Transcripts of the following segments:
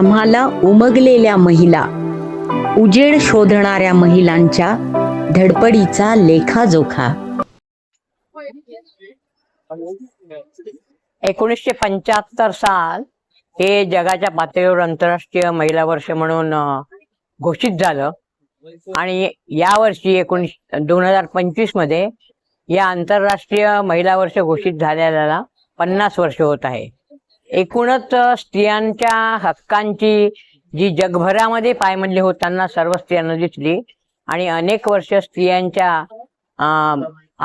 आम्हाला उमगलेल्या महिला उजेड शोधणाऱ्या महिलांच्या धडपडीचा लेखाजोखा. एकोणीसशे पंच्याहत्तर साल हे जगाच्या पातळीवर आंतरराष्ट्रीय महिला वर्ष म्हणून घोषित झालं. आणि या वर्षी एकोणीस दोन हजार पंचवीसमध्ये या आंतरराष्ट्रीय महिला वर्ष घोषित झालेल्याला पन्नास वर्ष होत आहे. एकूणच स्त्रियांच्या हक्कांची जी जगभरामध्ये पायमल्ली होताना सर्व स्त्रियांना दिसली. आणि अनेक वर्ष स्त्रियांच्या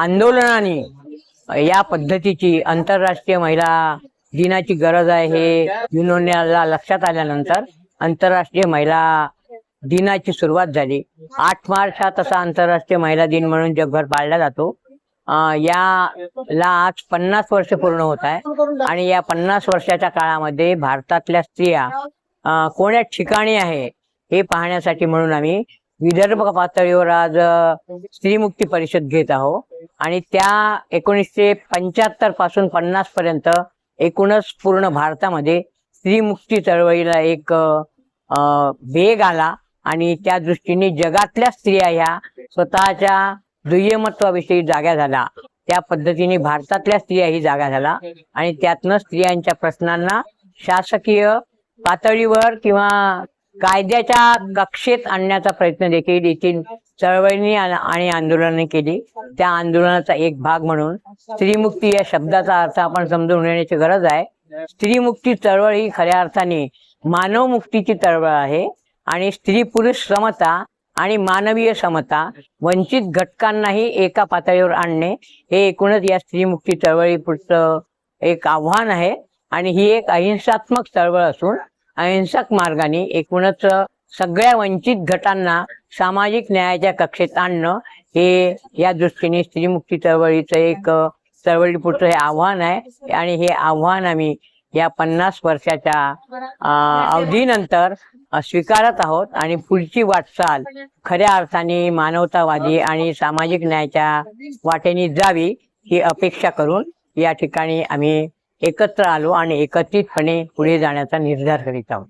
आंदोलनाने या पद्धतीची आंतरराष्ट्रीय महिला दिनाची गरज आहे हे युनोनला लक्षात आल्यानंतर आंतरराष्ट्रीय महिला दिनाची सुरुवात झाली. आठ मार्च हा तसा आंतरराष्ट्रीय महिला दिन म्हणून जगभर पाळला जातो. याला आज पन्नास वर्ष पूर्ण होत आहे. आणि या पन्नास वर्षाच्या काळामध्ये भारतातल्या स्त्रिया कोण्या ठिकाणी आहे हे पाहण्यासाठी म्हणून आम्ही विदर्भ पातळीवर आज स्त्रीमुक्ती परिषद घेत आहोत. आणि त्या एकोणीसशे पंच्याहत्तरपासून पन्नास पर्यंत एकूणच पूर्ण भारतामध्ये स्त्रीमुक्ती चळवळीला एक वेग आला. आणि त्या दृष्टीने जगातल्या स्त्रिया ह्या स्वतःच्या दुय्यमत्वाविषयी जाग्या झाल्या त्या पद्धतीने भारतातल्या स्त्रिया ही जागा झाला. आणि त्यातनं स्त्रियांच्या प्रश्नांना शासकीय पातळीवर किंवा कायद्याच्या कक्षेत आणण्याचा प्रयत्न देखील येथील चळवळीने आणि आणि आंदोलनाने केली. त्या आंदोलनाचा एक भाग म्हणून स्त्रीमुक्ती या शब्दाचा अर्थ आपण समजून घेण्याची गरज आहे. स्त्रीमुक्ती चळवळ ही खऱ्या अर्थाने मानव मुक्तीची चळवळ आहे. आणि स्त्री पुरुष समता आणि मानवीय समता वंचित घटकांनाही एका पातळीवर आणणे हे एकूणच या स्त्रीमुक्ती चळवळीपुढचं एक आव्हान आहे. आणि ही एक अहिंसात्मक चळवळ असून अहिंसक मार्गाने एकूणच सगळ्या वंचित गटांना सामाजिक न्यायाच्या कक्षेत आणणं हे या दृष्टीने स्त्रीमुक्ती चळवळीचं एक चळवळीपुढचं हे आव्हान आहे. आणि हे आव्हान आम्ही या पन्नास वर्षाच्या अवधीनंतर स्वीकारत आहोत आणि पुढची वाटचाल खऱ्या अर्थाने मानवतावादी आणि सामाजिक न्यायाच्या वाटेने जावी ही अपेक्षा करून या ठिकाणी आम्ही एकत्र आलो आणि एकत्रितपणे पुढे जाण्याचा निर्धार करीत आहोत.